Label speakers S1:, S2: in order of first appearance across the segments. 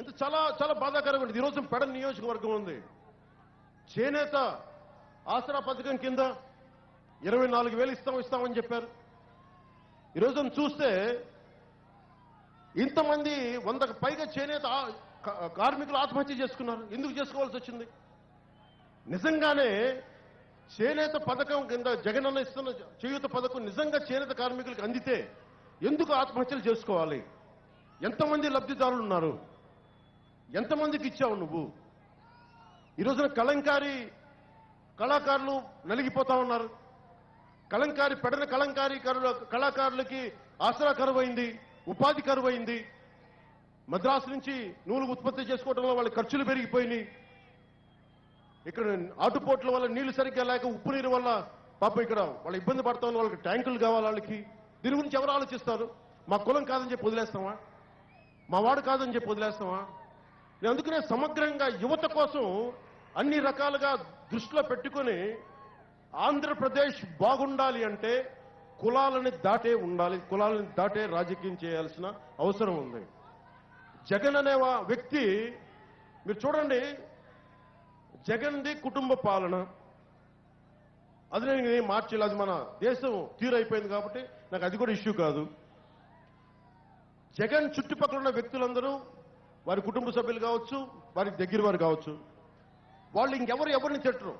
S1: ఎంత చాలా చాలా బాధాకరంగా ఉంది. ఈరోజు పెడ నియోజకవర్గం ఉంది. చేనేత ఆసరా పథకం కింద ఇరవై నాలుగు వేలు ఇస్తాం ఇస్తామని చెప్పారు. ఈరోజు చూస్తే ఇంతమంది వందకు పైగా చేనేత కార్మికులు ఆత్మహత్య చేసుకున్నారు. ఎందుకు చేసుకోవాల్సి వచ్చింది? నిజంగానే చేనేత పథకం కింద జగనన్న ఇస్తున్న చేయూత పథకం నిజంగా చేనేత కార్మికులకు అందితే ఎందుకు ఆత్మహత్యలు చేసుకోవాలి? ఎంతమంది లబ్ధిదారులు ఉన్నారు? ఎంతమందికి ఇచ్చావు నువ్వు? ఈ రోజున కళాకారులు నలిగిపోతా ఉన్నారు. కలంకారి పెడన కలంకారి కళాకారులకి ఆసరా కరువైంది ఉపాధి కరువైంది. మద్రాసు నుంచి నూలు ఉత్పత్తి చేసుకోవడంలో వాళ్ళ ఖర్చులు పెరిగిపోయినాయి. ఇక్కడ ఆటుపోట్ల వల్ల నీళ్ళు సరిగ్గా లేక ఉప్పు నీరు వల్ల పాప ఇక్కడ వాళ్ళ ఇబ్బంది పడతా ఉన్న వాళ్ళకి ట్యాంకులు కావాలి వాళ్ళకి. దీని గురించి ఎవరు ఆలోచిస్తారు? మా కులం కాదని చెప్పి వదిలేస్తామా? మా వాడు కాదని చెప్పి వదిలేస్తామా? నేను అందుకనే సమగ్రంగా యువత కోసం అన్ని రకాలుగా దృష్టిలో పెట్టుకొని ఆంధ్రప్రదేశ్ బాగుండాలి అంటే కులాలని దాటే ఉండాలి కులాలని దాటే రాజకీయం చేయాల్సిన అవసరం ఉంది. జగన్ అనే వ్యక్తి మీరు చూడండి జగన్ది కుటుంబ పాలన. అది నేను ఏం అది మన దేశం తీరైపోయింది కాబట్టి నాకు అది కూడా ఇష్యూ కాదు. జగన్ చుట్టుపక్కల ఉన్న వ్యక్తులందరూ వారి కుటుంబ సభ్యులు కావచ్చు వారికి దగ్గర వారు కావచ్చు. వాళ్ళు ఇంకెవరు ఎవరిని తిట్టరు.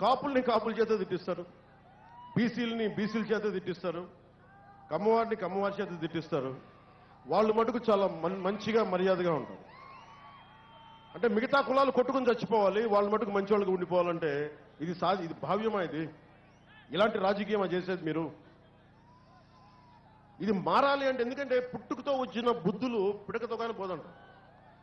S1: కాపుల్ని కాపుల చేత తిట్టిస్తారు. బీసీలని బీసీల చేత తిట్టిస్తారు. కమ్మవారిని కమ్మవారి చేత తిట్టిస్తారు. వాళ్ళు మటుకు చాలా మంచిగా మర్యాదగా ఉంటారు. అంటే మిగతా కులాలు కొట్టుకుని చచ్చిపోవాలి వాళ్ళ మటుకు మంచి వాళ్ళకి ఉండిపోవాలంటే ఇది సా ఇది భావ్యమా ఇది? ఇలాంటి రాజకీయమా చేసేది మీరు? ఇది మారాలి అంటే ఎందుకంటే పుట్టుకతో వచ్చిన బుద్ధులు పిడకతో కానీ పోదంటారు.